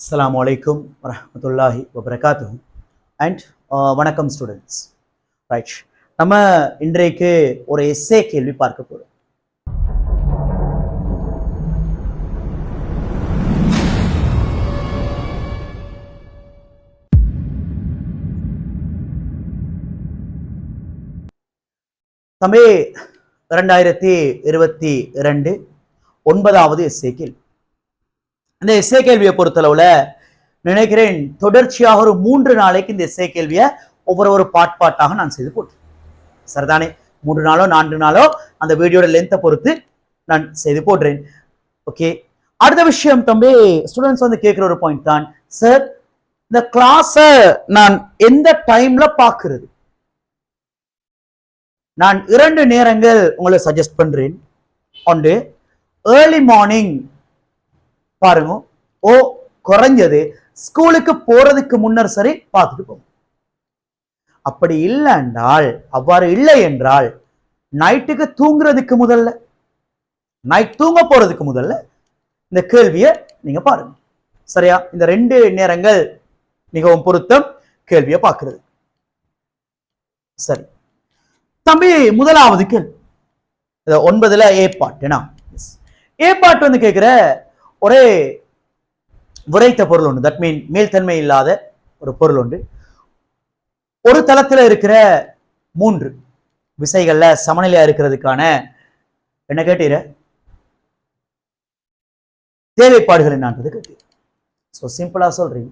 அஸ்லாம் வலைக்கும் வரமத்துல்லாஹி வபரகாத்துஹு அண்ட் வணக்கம் ஸ்டூடெண்ட்ஸ் ரைட் நம்ம இன்றைக்கு ஒரு எஸ்ஏ கேள்வி பார்க்க போகிறோம் தமிழ் இரண்டாயிரத்தி இருபத்தி இரண்டு ஒன்பதாவது எஸ்ஏ கேள்வி. இந்த இசை கேள்வியை பொறுத்தளவுல நினைக்கிறேன் தொடர்ச்சியாக ஒரு மூன்று நாளைக்கு இந்த இசை கேள்வியை ஒவ்வொரு ஒரு பாட் பாட்டாக நான் செய்து போட்டேன் சரிதானே? மூன்று நாளோ நான்கு நாளோ அந்த வீடியோட லென்த்தை பொறுத்து நான் செய்து போடுறேன். ஓகே அடுத்த விஷயம் தம்பி ஸ்டூடெண்ட்ஸ் வந்து கேட்குற ஒரு பாயிண்ட் தான். சார் இந்த கிளாஸை நான் எந்த டைம்ல பார்க்கறது? நான் இரண்டு நேரங்கள் உங்களுக்கு சஜஸ்ட் பண்றேன். ஒன்று ஏர்லி மார்னிங் பாருங்க. ஓ குறைஞ்சது ஸ்கூலுக்கு போறதுக்கு முன்னர் சரி பார்த்துட்டு போங்க. அப்படி இல்லை என்றால் அவ்வாறு இல்லை என்றால் நைட்டுக்கு தூங்குறதுக்கு முதல்ல நைட் தூங்க போறதுக்கு முதல்ல இந்த கேள்வியை நீங்க பாருங்க. சரியா? இந்த ரெண்டு நேரங்கள் மிகவும் பொருத்தம். கேள்வியை பார்க்கிறது. சரி. தம்பி முதலாவது கேள்வி. ஒன்பதுல ஏ பாட்டுனா ஏ பாட்டு வந்து கேட்கிற ஒரே உரைத்த பொருள் ஒன்று தட் மீன் மேல்தன்மை இல்லாத ஒரு பொருள் உண்டு ஒரு தளத்தில் இருக்கிற மூன்று விசைகளில் சமநிலையா இருக்கிறதுக்கான என்ன கேட்டீர? தேவைப்பாடுகள் என்னான்றது கேட்டீர். ஸோ சிம்பிளாக சொல்றீங்க.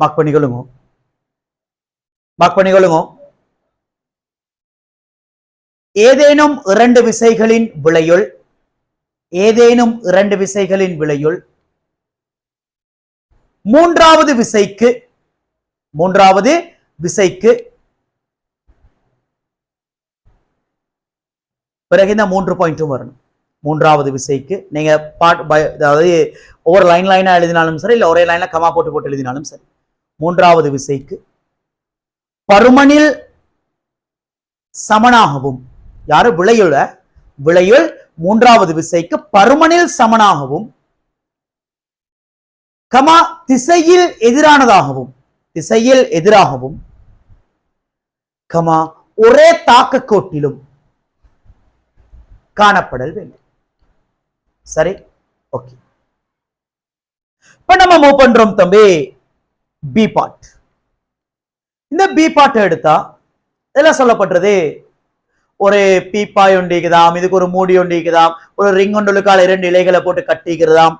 மார்க் பண்ணிக்கொள்ளுங்க மார்க் பண்ணிக்கொள்ளுங்க ஏதேனும் இரண்டு விசைகளின் விளையுள் ஏதேனும் இரண்டு விசைகளின் விளையுள் மூன்றாவது விசைக்கு மூன்றாவது விசைக்கு பிறகு இந்த மூன்று பாயிண்ட்டும் வரணும். மூன்றாவது விசைக்கு நீங்க பாட் பய- அதாவது ஒவ்வொரு லைன் லைனா எழுதினாலும் சரி இல்ல ஒரே லைன்ல கமா போட்டு போட்டு எழுதினாலும் சரி. மூன்றாவது விசைக்கு பருமனில் சமனாகவும் யாரும் விளையுள்ள விளையுள் மூன்றாவது விசைக்கு பருமனில் சமனாகவும் கமா திசையில் எதிரானதாகவும் திசையில் எதிராகவும் கமா ஒரே தாக்க கோட்டிலும் காணப்படல் வேண்டும். சரி ஓகே. இப்ப நம்ம மூவ் பண்றோம் தம்பி பி பாட் இந்த பி பாட்டை எடுத்தா இதெல்லாம் சொல்லப்படுறது ஒரு பீப்பாய் ஒண்டிக்குதாம் இதுக்கு ஒரு மூடி ஒண்டிக்குதாம் ஒரு ரிங் ஒன்றுக்கால இரண்டு இலைகளை போட்டு கட்டிக்கிறதாம்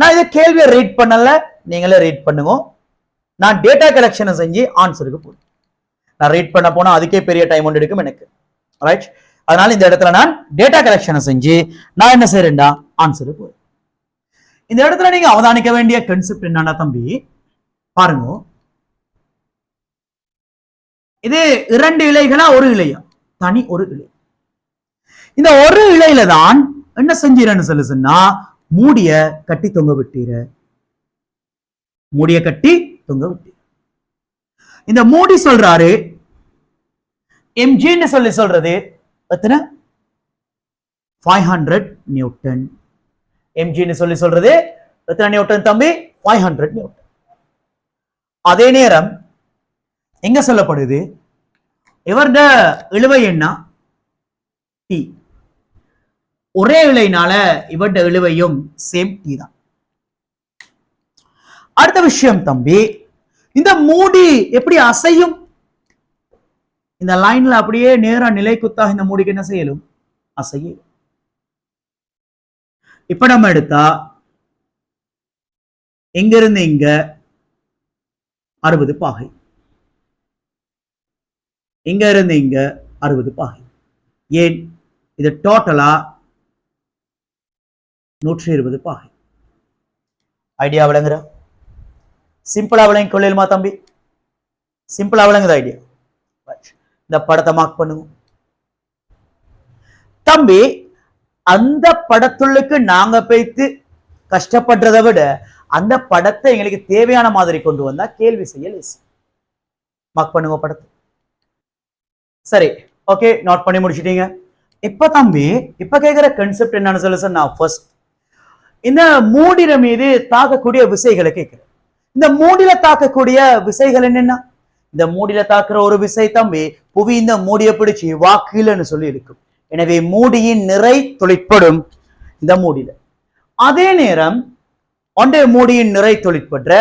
நான் இதை கேள்வியை ரீட் பண்ணல நீங்களே ரீட் பண்ணுங்க. நான் டேட்டா கலெக்ஷனை செஞ்சு ஆன்சருக்கு போறேன். நான் ரீட் பண்ண போனால் அதுக்கே பெரிய டைம் ஒன்று எடுக்கும் எனக்கு. ரைட் அதனால இந்த இடத்துல நான் டேட்டா கலெக்ஷனை செஞ்சு நான் என்ன செய்யறேன்டா ஆன்சருக்கு போறேன். இந்த இடத்துல நீங்க அவதானிக்க வேண்டிய கன்செப்ட் என்னன்னா தம்பி பாருங்க. இது இரண்டு இலைகளா ஒரு இலையா? தனி ஒரு இலை. இந்த ஒரு இலையில தான் என்ன செஞ்சீரன்னு சொல்லு சொன்னா மூடிய கட்டி தொங்க விட்டீர. மூடிய கட்டி தொங்க விட்டீர. இந்த மூடி சொல்றாரு எம்ஜின்னு சொல்லி சொல்றது எத்தனை? ஃபைவ் ஹண்ட்ரட் நியூட்டன் எம்ஜின்னு சொல்லி சொல்றது எத்தனை நியூட்டன் தம்பி? ஃபைவ் ஹண்ட்ரட் நியூட்டன் அதே நேரம் எங்க சொல்லப்படுது? இவர்ட இழுவை என்ன டி ஒரே இலையினால இவர்ட இழுவையும் சேம் டி தான். அடுத்த விஷயம் தம்பி இந்த மூடி எப்படி அசையும்? இந்த லைன்ல அப்படியே நேரா நிலை குத்தாக இந்த மூடிக்கு என்ன செய்யலும்? அசையும். இப்ப நம்ம எடுத்தா எங்க இருந்து இங்க? அறுபது பாகை. இங்க இருந்து இங்க அறுபது பாகை. ஏன்? இது டோட்டலா நூற்றி இருபது பாகை. ஐடியா விளங்குற சிம்பிளா விளங்கி கொள்ளையிலுமா தம்பி. சிம்பிளா விளங்குது ஐடியா இந்த படத்தை மார்க் பண்ணுங்க. தம்பி அந்த படத்துள்ளுக்கு நாங்க போய்த்து கஷ்டப்படுறதை விட அந்த படத்தை எங்களுக்கு தேவையான மாதிரி கொண்டு வந்தா கேள்வி செய்ய லேசி மார்க் பண்ணுங்க படத்தை. சரி ஓகே நோட் பண்ணி முடிச்சிட்டீங்க. இப்ப தம்பி இப்ப கேக்குற கன்செப்ட் என்னன்னு சொல்லுறேன் நான் ஃபர்ஸ்ட் இந்த மூடிட மீது தாக்கக்கூடிய விசைகளை கேட்குறேன் இந்த மூடில தாக்கக்கூடிய விசைகள் என்னென்ன? இந்த மூடில தாக்குற ஒரு விசை தம்பி புவி இந்த மூடியை பிடிச்சி வாக்கிலன்னு சொல்லி இருக்கும் எனவே மூடியின் நிறை தொழிற்படும் இந்த மூடியில அதே நேரம் ஒன்றை மூடியின் நிறை தொழிற்படுற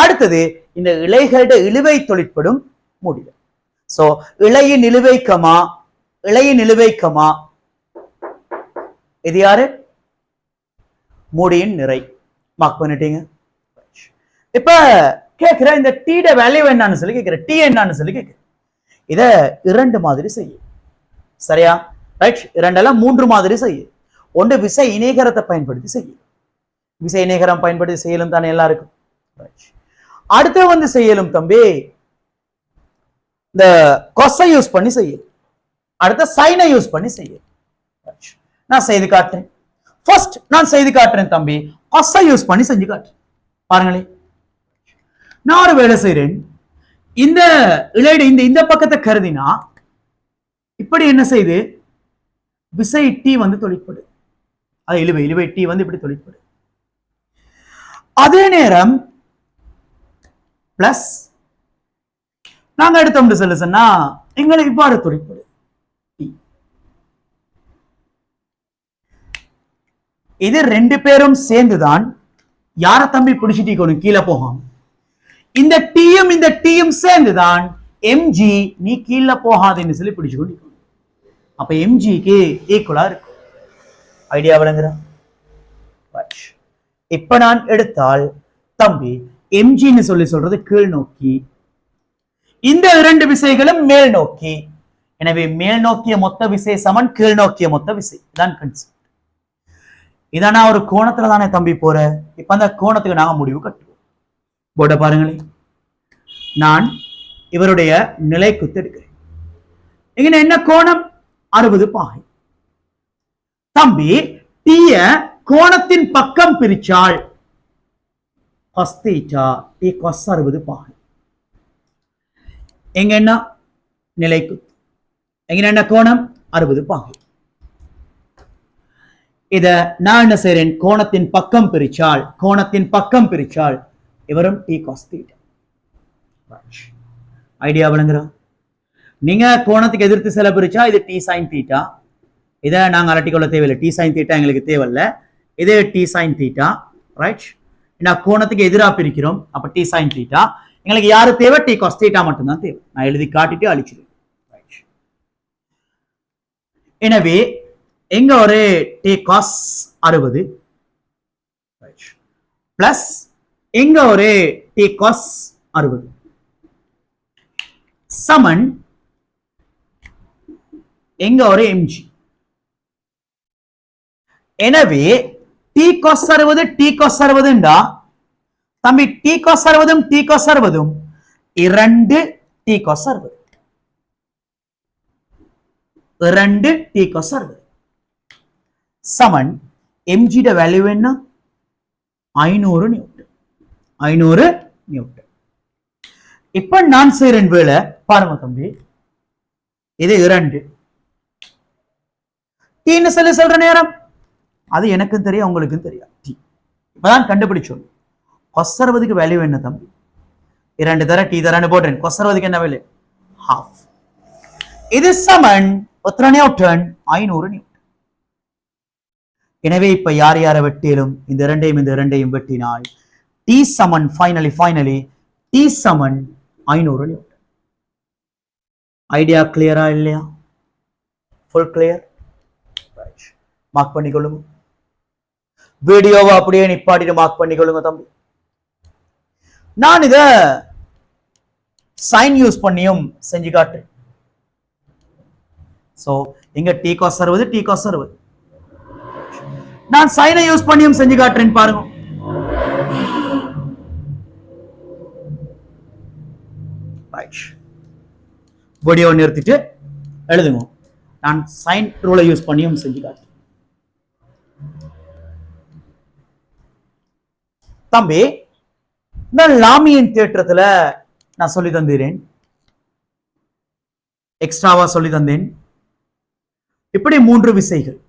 அடுத்தது இந்த இலைகளோட இழுவை தொழிற்படும் மூடியில சோ இலையின் நிலுவைக்கமா? இலையின் நிலுவைக்கமா? இது யாரு? மூடியின் நிறை. மார்க் பண்ணிட்டீங்க. இப்ப கேட்கிற இந்த டீட வேல்யூ என்னன்னு சொல்லி கேட்கிற டீ என்னன்னு சொல்லி கேட்கிற இத இரண்டு மாதிரி செய்யும் சரியா? ரைட் இரண்டெல்லாம் மூன்று மாதிரி செய்யும் ஒன்று விசை இணைகரத்தை பயன்படுத்தி செய்யும் விசை இணைகரம் பயன்படுத்தி செய்யலும் தானே எல்லாருக்கும். அடுத்து வந்து செய்யலும் தம்பி இந்த கொசை யூஸ் பண்ணி செய்யுது அடுத்த சைனை யூஸ் பண்ணி செய்யுது நான் செய்து காட்டுறேன். ஃபர்ஸ்ட் நான் செய்து காட்டுறேன் தம்பி. கொசை யூஸ் பண்ணி செஞ்சு காட்டுறேன். பாருங்களேன் நான் ஒரு வேலை செய்கிறேன் இந்த இலையிட இந்த இந்த பக்கத்தை கருதினா இப்படி என்ன செய்து? விசை டி வந்து தொழிற்படு. அது இழுவை இழுவை டி வந்து இப்படி தொழிற்படு. அதே நேரம் பிளஸ் நாங்க எடுத்தோம் சொல்ல சொன்னா எங்களை இவ்வாறு துடிப்பது இது ரெண்டு பேரும் சேர்ந்துதான் யார தம்பி பிடிச்சிட்டீக்கணும் கீழே போகாம? இந்த டீயும் இந்த டீயும் சேர்ந்துதான் எம்ஜி நீ கீழே போகாதுன்னு சொல்லி பிடிச்சு கொண்டு அப்ப எம்ஜிக்கு ஈக்குவலா இருக்கும். ஐடியா விளங்குறா இப்ப நான் எடுத்தால் தம்பி எம்ஜின்னு சொல்லி சொல்றது கீழ் நோக்கி இந்த இரண்டு விசைகளும் மேல் நோக்கி. எனவே மேல் நோக்கிய மொத்த விசை சமன் கீழ் நோக்கிய மொத்த விசை. இதான் கன்செப்ட் இதான் நான் ஒரு கோணத்துல தானே தம்பி போற? இப்ப அந்த கோணத்துக்கு நாங்க முடிவு கட்டுவோம். போட பாருங்களேன். நான் இவருடைய நிலை குத்து எடுக்கிறேன் இங்க என்ன கோணம்? அறுபது பாகை. தம்பி தீய கோணத்தின் பக்கம் பிரிச்சால் cos theta t அறுபது பாகை. எங்க என்ன? நிலை குத்து எங்க என்ன கோணம்? அறுபது பாகை இத நான் என்ன செய்றேன்? கோணத்தின் பக்கம் பிரிச்சால் கோணத்தின் பக்கம் பிரிச்சால் இவரும் டி காஸ் தீட்டா ஐடியா விளங்குறா நீங்க கோணத்துக்கு எதிர்த்து செல பிரிச்சா இது டி சைன் தீட்டா இதை நாங்க அலட்டிக்கொள்ள தேவையில்லை. டி சைன் தீட்டா எங்களுக்கு தேவையில்ல. இது டி சைன் தீட்டா ரைட் நான் கோணத்துக்கு எதிராக பிரிக்கிறோம். அப்ப டி சைன் தீட்டா எங்களுக்கு யாரு தேவை? டி காஸ் தீட்டா மட்டும்தான் தேவை. நான் எழுதி காட்டிட்டு அழிச்சிடுவேன். எனவே எங்க ஒரு டி காஸ் அறுபது? பிளஸ் எங்க ஒரு டி காஸ் அறுபது? சமன் எங்க ஒரு எம்ஜி எனவே டி காஸ் அறுபது டி காஸ் அறுபதுண்டா? தம்பி டி காஸ் அறுபதும் டி காஸ் அறுபதும். இரண்டு டி காஸ் அறுபது. இரண்டு டி காஸ் அறுபது. சமன் எம்ஜிட வேல்யூ என்ன? ஐநூறு நியூட்டன் ஐநூறு நியூட்டன் இப்ப நான் செய்யறேன் வேலை பாருங்க தம்பி. இது இரண்டு. டீன்னு சொல்லி சொல்ற நேரம். அது எனக்கும் தெரியும் உங்களுக்கும் தெரியும். டி இப்பதான் கண்டுபிடிச்சோம். கொசர்வதுக்கு வேல்யூ என்ன தம்பி? இரண்டு தர டீ தரன்னு போட்டேன் கொசர்வதுக்கு என்ன வேலை ஹாஃப் இது சமன் எத்தனை நியூட்டன் ஐநூறு நியூட்டன் எனவே இப்ப யார் யாரை வெட்டிலும் இந்த இரண்டையும் இந்த இரண்டையும் வெட்டினால் டி சமன் ஃபைனலி ஃபைனலி டி சமன் ஐநூறு நியூட்டன் ஐடியா கிளியரா இல்லையா? ஃபுல் கிளியர் மார்க் பண்ணிக்கொள்ளுங்க. வீடியோவை அப்படியே நிப்பாட்டிட்டு மார்க் பண்ணிக்கொள்ளுங்க தம்பி. நான் இத சைன் யூஸ் பண்ணியும் செஞ்சு காட்டுறேன் சோ இங்க டி காஸ் அறுபது டி காஸ் அறுபது. நான் சைனை யூஸ் பண்ணியும் செஞ்சு காட்டுறேன் பாருங்க. வீடியோ நிறுத்திட்டு எழுதுங்க. நான் சைன் ரூலை யூஸ் பண்ணியும் செஞ்சு காட்டு தம்பி நான் லாமியின் தேற்றத்துல நான் சொல்லி தந்தேன் எக்ஸ்ட்ராவா சொல்லி தந்தேன். இப்படி மூன்று விசைகள்.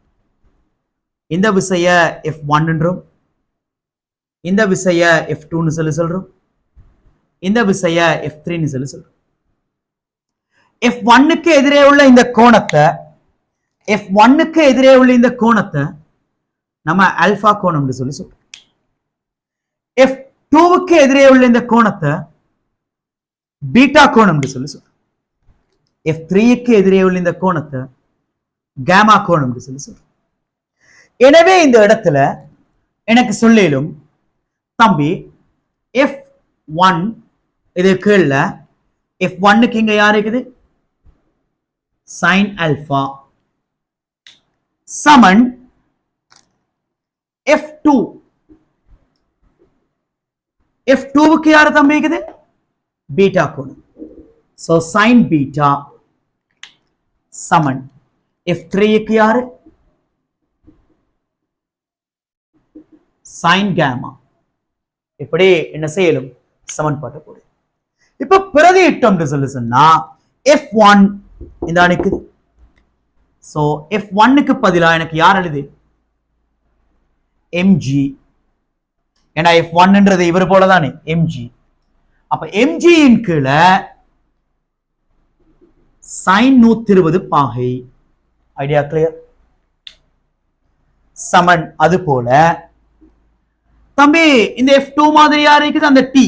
இந்த விசைய எஃப் ஒன் இந்த விசைய எஃப் டூன்னு சொல்லி சொல்றோம். இந்த விசைய எஃப் த்ரீன்னு சொல்லி சொல்றோம். எஃப் ஒன்னுக்கு எதிரே உள்ள இந்த கோணத்தை எஃப் ஒன்னுக்கு எதிரே உள்ள இந்த கோணத்தை நம்ம அல்ஃபா கோணம்னு சொல்லி சொல்றோம். எஃப் டூவுக்கு எதிரே உள்ள இந்த கோணத்தை பீட்டா கோணம் சொல்லி சொல்றோம் எஃப் த்ரீக்கு எதிரே உள்ள இந்த கோணத்தை கேமா கோணம் சொல்லி சொல்றோம் எனவே இந்த இடத்துல எனக்கு சொல்லிலும் தம்பி எஃப் ஒன் இது கீழ எஃப் ஒன்னுக்கு இங்க யார் இருக்குது? சைன் அல்பா சமன் எஃப் டூ எஃப் டூவுக்கு யார் தம்பி இருக்குது? பீட்டா கோணம் ஸோ சைன் பீட்டா சமன் எஃப் த்ரீக்கு யாரு? சைன் கேமா இப்படி என்ன செய்யலும்? சமன்பாட்டை போடு இப்ப பிரதியிட்டோம்னு சொல்லி சொன்னா எஃப் ஒன் இந்த அணிக்குது ஸோ எஃப் ஒன்னுக்கு பதிலாக எனக்கு யார் எழுது? எம்ஜி ஏன்னா எஃப் ஒன்ன்றது இவர் போல தானே எம்ஜி அப்ப எம்ஜியின் கீழே சைன் நூத்தி இருபது பாகை. ஐடியா கிளியர் சமன் அது போல. தம்பி இந்த எஃப் டூ மாதிரி இருக்குது? அந்த டி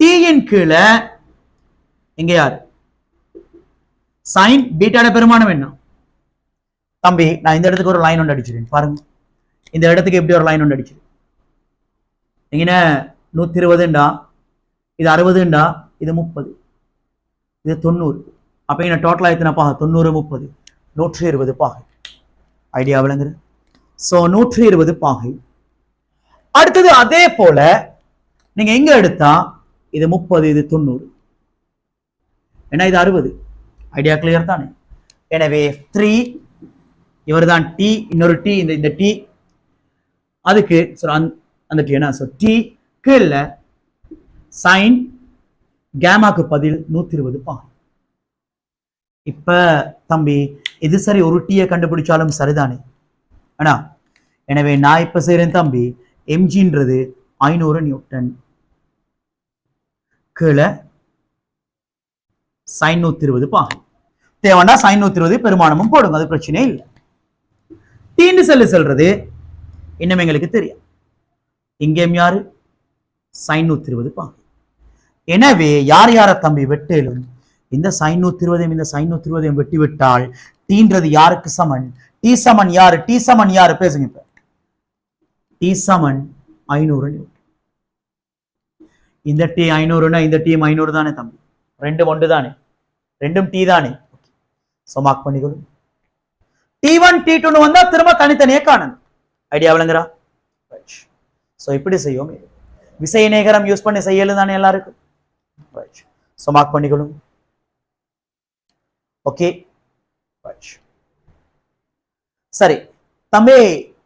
டீயின் கீழே இங்க யாரு? சைன் பீட்டாட பெருமானம் என்ன? தம்பி நான் இந்த இடத்துக்கு ஒரு லைன் ஒன்று அடிச்சிருக்கேன். பாருங்க. இந்த இடத்துக்கு எப்படி ஒரு லைன் ஒன்று அடிச்சிருக்கேன் இங்கே நூற்றி இருபதுண்டா இது அறுபதுண்டா? இது முப்பது. இது தொண்ணூறு. அப்போ இங்கே டோட்டலாக எத்தனை பாக தொண்ணூறு முப்பது. நூற்றி இருபது பாகை ஐடியா விளங்குது. ஸோ நூற்றி இருபது பாகை அடுத்தது அதே போல நீங்கள் எங்கே எடுத்தா? இது முப்பது இது தொண்ணூறு. ஏன்னா இது அறுபது. ஐடியா கிளியர் தானே? எனவே த்ரீ இவர் தான் டி இன்னொரு டி இந்த இந்த டி அதுக்கு அந்த- டி என்ன ஸோ டி கீழே சைன் கேமாக்கு பதில் நூத்தி இருபது பாகம் இப்ப தம்பி இது சரி ஒரு டீயை கண்டுபிடிச்சாலும் சரிதானே? ஆனா எனவே நான் இப்ப செய்யறேன் தம்பி எம்ஜின்றது ஐநூறு நியூட்டன். கீழே சைன் நூத்தி இருபது பாகம் தேவைன்னா சைன் நூத்தி இருபது பெருமானமும் போடுங்க அது பிரச்சனையே இல்லை. டீன்னு செல்லு செல்றது இன்னும் எங்களுக்கு தெரியும் இங்கேயும் யாரு? சைன் நூத்தி இருபது பாகம் எனவே யார் யார தம்பி வெட்டேலும் இந்த சைன் நூத்தி இருபதையும் இந்த சைன் நூத்தி இருபதையும் வெட்டி விட்டால் டீன்றது யாருக்கு சமன்? டி சமன் யாரு? டி சமன் யாரு? பேசுங்க இப்ப. டி சமன் ஐநூறு இந்த டி ஐநூறுனா இந்த டீம் ஐநூறு தானே தம்பி? ரெண்டும் ஒன்று தானே? ரெண்டும் டி தானே? ஸோ மார்க் பண்ணிக்கணும் டி ஒன் டி டூன்னு வந்தா திரும்ப தனித்தனியே காணும் ஐடியா விளங்குறா? ஸோ இப்படி செய்யும் விசை நேகரம் யூஸ் பண்ணி செய்யலும் தானே எல்லாருக்கும்? ஸோ மார்க் பண்ணிக்கணும் ஓகே சரி. தம்பி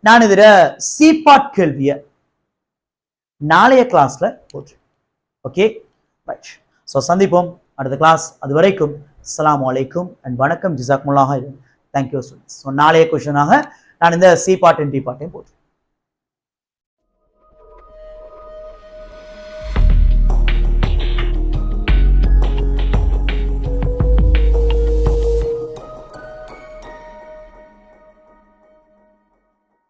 நான் இதுல சி பார்ட் கேள்விய நாளைய கிளாஸ்ல போட்டு. ஓகே ரைட் ஸோ சந்திப்போம். அடுத்த கிளாஸ் அது வரைக்கும். அஸ்லாம் வலைக்கும் அண்ட் வணக்கம். ஜிசாக்முல்லாக தேங்க்யூ ஸ்டூடெண்ட்ஸ் ஸோ நாளைய கொஷனாக நான் இந்த சி பார்ட் டி பார்ட்டையும் போட்டு.